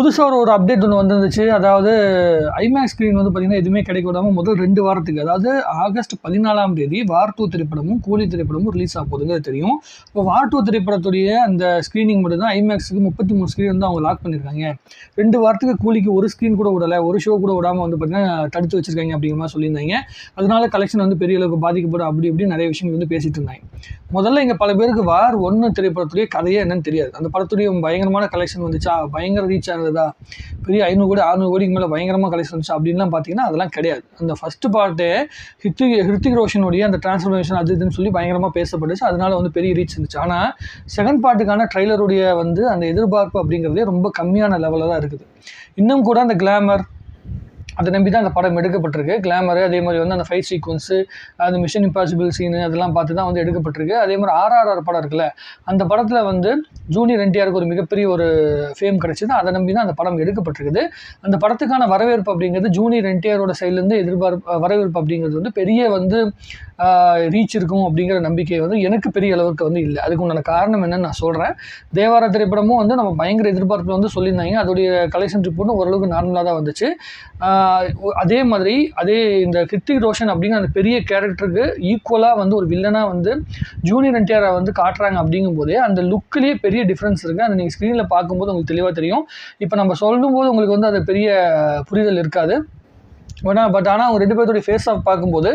புதுசாக ஒரு ஒரு அப்டேட் ஒன்று வந்துருந்துச்சு. அதாவது ஐமேக்ஸ் ஸ்க்ரீன் வந்து பார்த்திங்கன்னா எதுவுமே கிடைக்க விடாமல் முதல் ரெண்டு வாரத்துக்கு அதாவது ஆகஸ்ட் பதினாலாம் தேதி வார் டூ திரைப்படமும் கூலி திரைப்படமும் ரிலீஸ் ஆக போகுதுங்கிறது தெரியும். இப்போ வார் டூ திரைப்படத்துடைய அந்த ஸ்க்ரீனிங் மட்டும் தான் ஐமேக்ஸுக்கு முப்பத்தி மூணு ஸ்க்ரீன் வந்து அவங்க லாக் பண்ணியிருக்காங்க ரெண்டு வாரத்துக்கு கூலிக்கு ஒரு ஸ்க்ரீன் கூட விடலை ஒரு ஷோ கூட விடாமல் வந்து பார்த்திங்கன்னா தடுத்து வச்சிருக்காங்க அப்படிங்கிற மாதிரி சொல்லியிருந்தாங்க. அதனால கலெக்ஷன் வந்து பெரிய அளவுக்கு பாதிக்கப்படும் அப்படி இப்படி நிறைய விஷயங்கள் வந்து பேசிட்டு இருந்தாங்க. முதல்ல இங்கே பல பேருக்கு வார் ஒன்று திரைப்படத்துடைய கதையே என்னன்னு தெரியாது. அந்த படத்துடைய பயங்கரமான கலெக்ஷன் வந்துச்சா? பயங்கர ரீச் ஆனது பெரிய ஐநூறு கோடி அறுநூறு கோடிக்கு மேலே பயங்கரமாக கலெக்ஷன் வந்துச்சு. அப்படின்லாம் பார்த்தீங்கன்னா அதெல்லாம் கிடையாது. அந்த ஃபஸ்ட்டு பார்ட்டே ஹிருத்திக் ஹிருத்திக் ரோஷனுடைய அந்த டிரான்ஸ்ஃபர்மேஷன் அது இதுன்னு சொல்லி பயங்கரமாக பேசப்பட்டுச்சு. அதனால வந்து பெரிய ரீச் இருந்துச்சு. ஆனால் செகண்ட் பார்ட்டுக்கான ட்ரைலருடைய வந்து அந்த எதிர்பார்ப்பு அப்படிங்கிறதே ரொம்ப கம்மியான லெவலில் தான் இருக்குது. இன்னும் கூட அந்த கிளாமர் அதை நம்பி தான் அந்த படம் எடுக்கப்பட்டிருக்கு. கிளாமர் அதே மாதிரி வந்து அந்த ஃபைட் சீக்வன்ஸு அந்த மிஷன் இம்பாசிபிள் சீனு அதெல்லாம் பார்த்து தான் வந்து எடுக்கப்பட்டிருக்கு. அதே மாதிரி ஆர்ஆர்ஆர் படம் இருக்குல்ல அந்த படத்தில் வந்து ஜூனியர் என்டிஆருக்கு ஒரு மிகப்பெரிய ஒரு ஃபேம் கிடச்சிது. அதை நம்பி தான் அந்த படம் எடுக்கப்பட்டிருக்குது. அந்த படத்துக்கான வரவேற்பு அப்படிங்கிறது ஜூனியர் என்டிஆரோட சைட்லேருந்து எதிர்பார்ப்பு வரவேற்பு அப்படிங்கிறது வந்து பெரிய வந்து ரீச் இருக்கும் அப்படிங்கிற நம்பிக்கை வந்து எனக்கு பெரிய அளவுக்கு வந்து இல்லை. அதுக்கு உண்டான காரணம் என்னன்னு நான் சொல்கிறேன் தேவார திரைப்படமும் வந்து நம்ம பயங்கர எதிர்பார்ப்பில் வந்து சொல்லியிருந்தாங்க. அதோடைய கலெக்ஷன் ரிப்போர்ட்டும் ஓரளவுக்கு நார்மலாக தான் வந்துச்சு. அதே மாதிரி அதே இந்த கிருத்திக் ரோஷன் அப்படிங்கிற அந்த பெரிய கேரக்டருக்கு ஈக்குவலாக வந்து ஒரு வில்லனாக வந்து ஜூனியர் என்டிஆரை வந்து காட்டுறாங்க அப்படிங்கும்போதே அந்த லுக்கிலேயே பெரிய டிஃப்ரென்ஸ் இருக்குது அந்த நீங்கள் ஸ்க்ரீனில் பார்க்கும்போது உங்களுக்கு தெளிவாக தெரியும். இப்போ நம்ம சொல்லும்போது உங்களுக்கு வந்து அது பெரிய புரிதல் இருக்காது. ஆனால் பட் ஆனால் அவங்க ரெண்டு பேர்த்தோடைய ஃபேஸ் ஆஃப் பார்க்கும்போது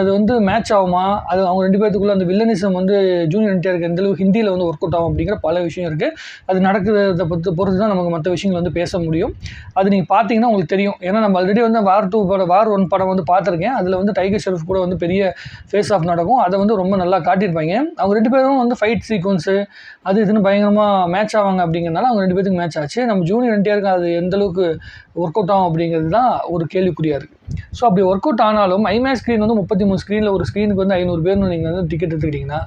அது வந்து மேட்ச் ஆகுமா? அது அவங்க ரெண்டு பேர்த்துக்குள்ளே அந்த வில்லனிசம் வந்து ஜூனியர் என்டிஆருக்கு எந்தளவுக்கு ஹிந்தியில் வந்து ஒர்க் அவுட் ஆகும் அப்படிங்கிற பல விஷயம் இருக்குது அது நடக்கிறத பொறுத்து பொறுத்து தான் நமக்கு மற்ற விஷயங்கள் வந்து பேச முடியும். அது நீங்கள் பார்த்தீங்கன்னா உங்களுக்கு தெரியும். ஏன்னா நம்ம ஆல்ரெடி வந்து வார் டூ படம் வார் ஒன் படம் வந்து பார்த்துருக்கேன். அதில் வந்து டைகர் ஷெரஃப் கூட வந்து பெரிய ஃபேஸ் ஆஃப் நடக்கும். அதை வந்து ரொம்ப நல்லா காட்டியிருப்பாங்க. அவங்க ரெண்டு பேரும் வந்து ஃபைட் சீக்வன்ஸு அது இதுன்னு பயங்கரமாக மேட்ச் ஆவாங்க அப்படிங்கிறனால அவங்க ரெண்டு பேருக்கு மேட்ச் ஆச்சு. நம்ம ஜூனியர் என்டிஆருக்கு அது எந்தளவுக்கு ஒர்க் அவுட் ஆகும் அப்படிங்கிறது தான் ஒரு கேள்விக்குறியாக இருக்குது ஸோ அப்படி ஒர்க் அவுட் ஆனாலும் ஐமேக்ஸ் ஸ்க்ரீன் வந்து முப்பத்தி மூணு ஸ்க்ரீனில் ஒரு ஸ்க்ரீனுக்கு வந்து ஐநூறு பேர்னு நீங்கள் வந்து டிக்கெட் எடுத்துக்கிட்டிங்கன்னா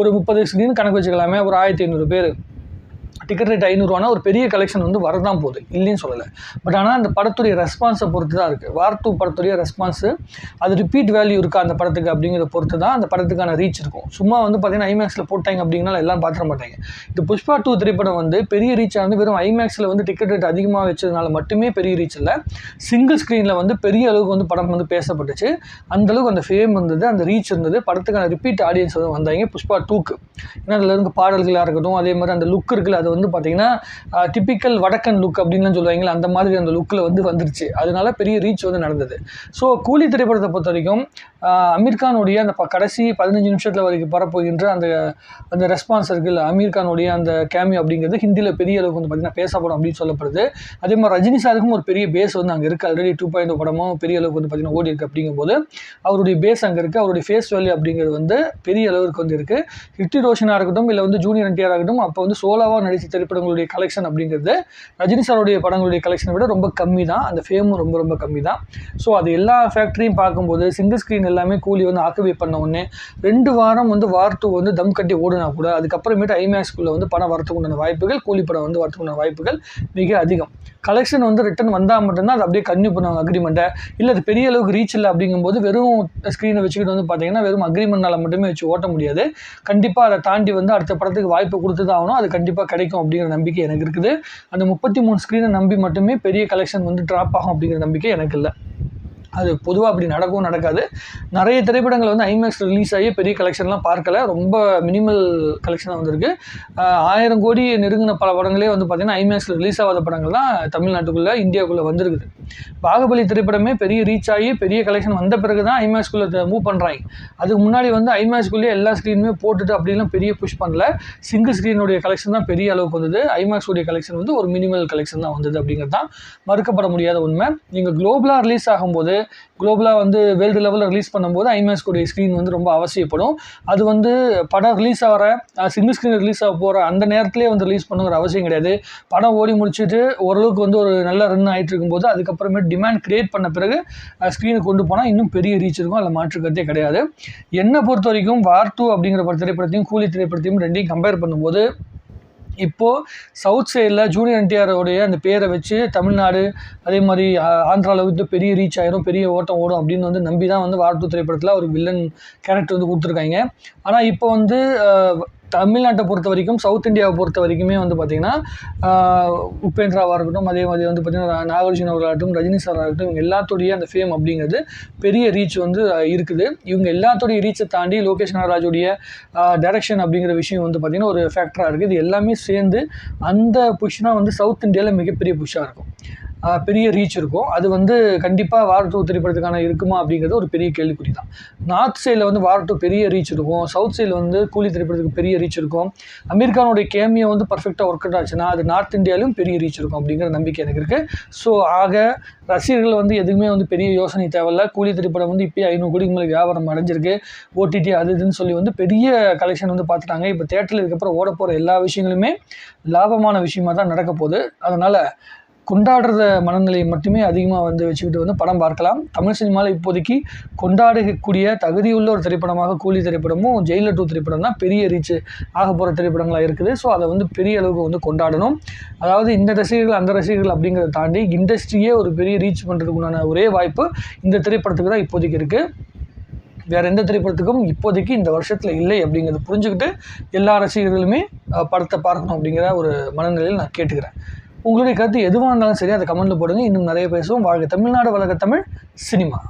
ஒரு முப்பது ஸ்க்ரீன் கணக்கு வச்சுக்கலாமே ஒரு ஆயிரத்தி ஐநூறு பேர். டிக்கெட் ரேட் ஐநூறுவானா ஒரு பெரிய கலெக்ஷன் வந்து வரதான் போகுது. இல்லைன்னு சொல்லலை. பட் ஆனால் அந்த படத்துடைய ரெஸ்பான்ஸை பொறுத்து தான் இருக்குது வார் டூ படத்துடைய ரெஸ்பான்ஸு அது ரிப்பீட் வேல்யூ இருக்கா அந்த படத்துக்கு அப்படிங்கிறத பொறுத்து தான் அந்த படத்துக்கான ரீச் இருக்கும். சும்மா வந்து பார்த்தீங்கன்னா ஐமேக்ஸில் போட்டாங்க அப்படிங்கனால எல்லாம் பார்த்துட மாட்டாங்க. இந்த புஷ்பா டூ திரைப்படம் வந்து பெரிய ரீச் ஆனது வெறும் ஐமேக்ஸில் வந்து டிக்கெட் ரேட் அதிகமாக வச்சதுனால மட்டுமே பெரிய ரீச் இல்லை. சிங்கிள் ஸ்க்ரீனில் வந்து பெரிய அளவுக்கு வந்து படம் வந்து பேசப்பட்டுச்சு. அந்தளவுக்கு அந்த ஃபேம் இருந்தது அந்த ரீச் இருந்தது. படத்துக்கான ரிப்பீட் ஆடியன்ஸ் வந்து வந்தாங்க புஷ்பா டூக்கு ஏன்னா அதில் இருந்து பாடல்களாக இருக்கட்டும் அதே மாதிரி அந்த லுக் இருக்குல்ல அது வந்து பார்த்தீங்கன்னா டிப்பிக்கல் வடக்கன் லுக் அப்படின்லாம் சொல்லுவாங்களே அந்த மாதிரி அந்த லுக்கில் வந்து வந்துருச்சு. அதனால பெரிய ரீச் வந்து நடந்தது. ஸோ கூலி திரைப்படத்தை பொறுத்த வரைக்கும் அமீர்கானுடைய அந்த கடைசி பதினஞ்சு நிமிஷத்தில் வரைக்கும் வரப்போகின்ற அந்த அந்த ரெஸ்பான்ஸ் இருக்குல்ல அமீர்கானுடைய அந்த கேமியோ அப்படிங்கிறது ஹிந்தியில் பெரிய அளவுக்கு வந்து பார்த்தீங்கன்னா பேசப்படும் அப்படின்னு சொல்லப்படுது. அதே மாதிரி ரஜினி சாருக்கும் ஒரு பெரிய பேஸ் வந்து அங்கே இருக்குது ஆல்ரெடி டூ பாயிண்ட் படமும் பெரிய அளவுக்கு வந்து பார்த்தீங்கன்னா ஓடி இருக்குது அப்படிங்கும்போது அவருடைய பேஸ் அங்கே இருக்குது அவருடைய ஃபேஸ் வேல்யூ அப்படிங்கிறது வந்து பெரிய அளவுக்கு வந்து இருக்குது ஹிட்டி ரோஷனாக இருக்கட்டும் இல்லை வந்து ஜூனியர் என்டிஆர் ஆகட்டும் அப்போ வந்து சோலாவாக திரைப்படங்களுடைய கலெக்ஷன் அப்படிங்கிறது ரஜினி சாருடைய படங்களுடைய கலெக்ஷனை விட ரொம்ப கம்மி தான் அந்த ஃபேமும் ரொம்ப ரொம்ப கம்மி தான் ஸோ அது எல்லா ஃபேக்ட்ரியும் பார்க்கும்போது சிங்கிள் ஸ்க்ரீன் எல்லாமே கூலி வந்து ஆக்குவே பண்ண உடனே ரெண்டு வாரம் வந்து வார்த்தை வந்து தம் கட்டி ஓடினா கூட அதுக்கப்புறமேட்டு ஐமேக்ஸ்குள்ளே வந்து பணம் வரத்துக்கு உண்டான வாய்ப்புகள் கூலி படம் வந்து வரத்துக்கு உண்டான வாய்ப்புகள் மிக அதிகம். கலெக்ஷன் வந்து ரிட்டர்ன் வந்தால் மட்டும்தான் அது அப்படியே கன்யூ பண்ணுவாங்க அக்ரிமெண்ட்டை இல்லை அது பெரிய அளவுக்கு ரீச் இல்லை அப்படிங்கும்போது வெறும் ஸ்க்ரீனை வச்சுக்கிட்டு வந்து பார்த்தீங்கன்னா வெறும் அக்ரிமெண்ட்னால் மட்டுமே வச்சு ஓட்ட முடியாது. கண்டிப்பாக அதை தாண்டி வந்து அடுத்த படத்துக்கு வாய்ப்பு கொடுத்து தான் ஆகணும். அது கண்டிப்பாக கிடைக்கும். அப்படிங்கிற நம்பிக்கை எனக்கு இருக்குது. அந்த முப்பத்தி மூணு ஸ்க்ரீனை நம்பி மட்டுமே பெரிய கலெக்ஷன் வந்து ட்ராப் ஆகும் அப்படிங்கிற நம்பிக்கை எனக்கு இல்லை. அது பொதுவாக அப்படி நடக்கவும் நடக்காது. நிறைய திரைப்படங்கள் வந்து ஐமேக்ஸ் ரிலீஸ் ஆகி பெரிய கலெக்ஷன்லாம் பார்க்கல. ரொம்ப மினிமல் கலெக்ஷனாக வந்திருக்கு. ஆயிரம் கோடி நெருங்கின பல படங்களே வந்து பார்த்திங்கன்னா ஐமேக்ஸில் ரிலீஸ் ஆகாத படங்கள் தான் தமிழ்நாட்டுக்குள்ளே இந்தியாவுக்குள்ளே வந்திருக்குது. பாகுபலி திரைப்படமே பெரிய ரீச் ஆகி பெரிய கலெக்ஷன் வந்த பிறகு தான் ஐமேக்ஸ்குள்ளே மூவ் பண்ணுறாங்க அதுக்கு முன்னாடி வந்து ஐமேக்ஸ்குள்ளேயே எல்லா ஸ்க்ரீனுமே போட்டுட்டு அப்படிலாம் பெரிய புஷ் பண்ணல. சிங்கிள் ஸ்க்ரீனுடைய கலெக்ஷன் தான் பெரிய அளவுக்கு வந்தது. ஐமேக்ஸுடைய கலெக்ஷன் வந்து ஒரு மினிமல் கலெக்ஷன் தான் வந்தது அப்படிங்கிறது தான் மறுக்கப்பட முடியாத உண்மை. நீங்கள் குளோபலாக ரிலீஸ் ஆகும்போது குளோபலாக வந்து வேர்ல்டு லெவலில் ரிலீஸ் பண்ணும்போது ஐமேக்ஸ் உடைய ஸ்க்ரீன் வந்து ரொம்ப அவசியப்படும். அது வந்து படம் ரிலீஸ் ஆகிற சிங்கிள் ஸ்க்ரீன் ரிலீஸ் ஆக போகிற அந்த நேரத்திலே வந்து ரிலீஸ் பண்ணுங்கிற அவசியம் கிடையாது. படம் ஓடி முடிச்சுட்டு ஓரளவுக்கு வந்து ஒரு நல்ல ரன் ஆகிட்டு இருக்கும்போது அதுக்கப்புறமேட்டு டிமாண்ட் க்ரியேட் பண்ண பிறகு ஸ்க்ரீனுக்கு கொண்டு போனால் இன்னும் பெரிய ரீச் இருக்கும். அதில் மாற்றுக்கிறதே கிடையாது. என்னை பொறுத்த வரைக்கும் வார் டூ அப்படிங்கிற பட திரைப்படத்தையும் கூலி திரைப்படத்தையும் ரெண்டையும் கம்பேர் பண்ணும்போது இப்போது சவுத் சைடில் ஜூனியர் என்டிஆரோடைய அந்த பேரை வச்சு தமிழ்நாடு அதே மாதிரி ஆந்திராவில் வந்து பெரிய ரீச் ஆயிரும் பெரிய ஓட்டம் ஓடும் அப்படின்னு வந்து நம்பி தான் வந்து வார்த்து திரைப்படத்தில் ஒரு வில்லன் கேரக்டர் வந்து கொடுத்துருக்காங்க. ஆனால் இப்போ வந்து தமிழ்நாட்டை பொறுத்த வரைக்கும் சவுத் இந்தியாவை பொறுத்த வரைக்குமே வந்து பார்த்திங்கன்னா உபேந்திராவாக இருக்கட்டும் அதே மாதிரி வந்து பார்த்திங்கன்னா நாகார்ஜுன அவர்களாகட்டும் ரஜினி சார் ஆகட்டும் இவங்க எல்லாத்துடைய அந்த ஃபேம் அப்படிங்கிறது பெரிய ரீச் வந்து இருக்குது. இவங்க எல்லாத்துடைய ரீச்சை தாண்டி லோகேஷ் நாகராஜுடைய டைரக்ஷன் அப்படிங்கிற விஷயம் வந்து பார்த்திங்கன்னா ஒரு ஃபேக்டராக இருக்குது. இது எல்லாமே சேர்ந்து அந்த புஷ்னா வந்து சவுத் இந்தியாவில் மிகப்பெரிய புஷ்ஷாக இருக்கும். பெரிய ரீச் இருக்கும். அது வந்து கண்டிப்பாக வார் டூ திரைப்படத்துக்கான இருக்குமா அப்படிங்கிறது ஒரு பெரிய கேள்விக்குறி தான் நார்த் சைடில் வந்து வார் டூ பெரிய ரீச் இருக்கும். சவுத் சைடில் வந்து கூலி திரைப்படத்துக்கு பெரிய ரீச் இருக்கும். அமெரிக்கானுடைய கேமியை கேமியோ வந்து பர்ஃபெக்டாக ஒர்க் அவுட் ஆச்சுன்னா அது நார்த் இந்தியாவிலும் பெரிய ரீச் இருக்கும் அப்படிங்கிற நம்பிக்கை எனக்கு இருக்குது ஸோ ஆக ரசிகர்கள் வந்து எதுவுமே வந்து பெரிய யோசனை தேவையில்ல. கூலி திரைப்படம் வந்து இப்போயே ஐநூறு கோடிக்கு மேலே வியாபாரம் அடைஞ்சிருக்கு. ஓடிடி அது இதுன்னு சொல்லி வந்து பெரிய கலெக்ஷன் வந்து பார்த்துட்டாங்க. இப்போ தேட்டரில் இதுக்கப்புறம் ஓட போகிற எல்லா விஷயங்களுமே லாபமான விஷயமா தான் நடக்க போகுது. அதனால் கொண்டாடுறத மனநிலையை மட்டுமே அதிகமாக வந்து வச்சுக்கிட்டு வந்து படம் பார்க்கலாம். தமிழ் சினிமாவில் இப்போதைக்கு கொண்டாடக்கூடிய தகுதியுள்ள ஒரு திரைப்படமாக கூலி திரைப்படமும் ஜெயிலர் டூ திரைப்படம் தான் பெரிய ரீச் ஆக போகிற திரைப்படங்களாக இருக்குது. ஸோ அதை வந்து பெரிய அளவுக்கு வந்து கொண்டாடணும். அதாவது இந்த ரசிகர்கள் அந்த ரசிகர்கள் அப்படிங்கிறத தாண்டி இண்டஸ்ட்ரியே ஒரு பெரிய ரீச் பண்ணுறதுக்குண்டான ஒரே வாய்ப்பு இந்த திரைப்படத்துக்கு தான் இப்போதைக்கு இருக்குது வேற எந்த திரைப்படத்துக்கும் இப்போதைக்கு இந்த வருஷத்தில் இல்லை அப்படிங்கிறத புரிஞ்சுக்கிட்டு எல்லா ரசிகர்களுமே படத்தை பார்க்கணும் அப்படிங்கிற ஒரு மனநிலையில் நான் கேட்டுக்கிறேன். உங்களுடைய கருத்து எதுவாக இருந்தாலும் சரி அதை கமெண்ட்டில் போடுங்க. இன்னும் நிறைய பேசுவோம். வாழ்க தமிழ்நாடு வளர்க தமிழ் சினிமா.